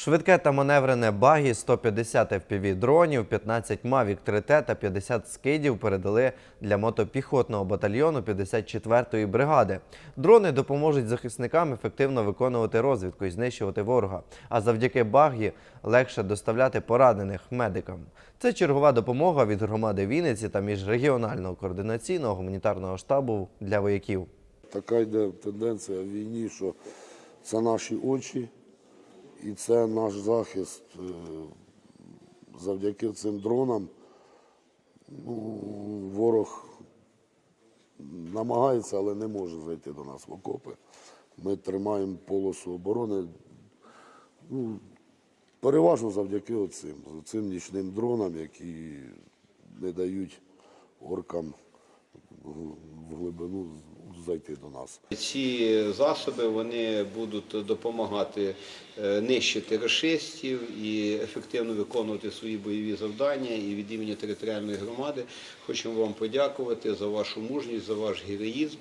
Швидке та маневрене багі 150 FPV дронів, 15 Mavic 3T та 50 скидів передали для мотопіхотного батальйону 54-ї бригади. Дрони допоможуть захисникам ефективно виконувати розвідку і знищувати ворога. А завдяки багі легше доставляти поранених медикам. Це чергова допомога від громади Вінниці та міжрегіонального координаційного гуманітарного штабу для вояків. Така йде тенденція в війні, що це наші очі і це наш захист. Е, Завдяки цим дронам ну, ворог намагається, але не може зайти до нас в окопи. Ми тримаємо полосу оборони. Ну, переважно завдяки оцим, цим нічним дронам, які не дають оркам в глибину зайти до нас. Ці засоби вони будуть допомагати е, нищити рашистів і ефективно виконувати свої бойові завдання. І від імені територіальної громади хочемо вам подякувати за вашу мужність, за ваш героїзм.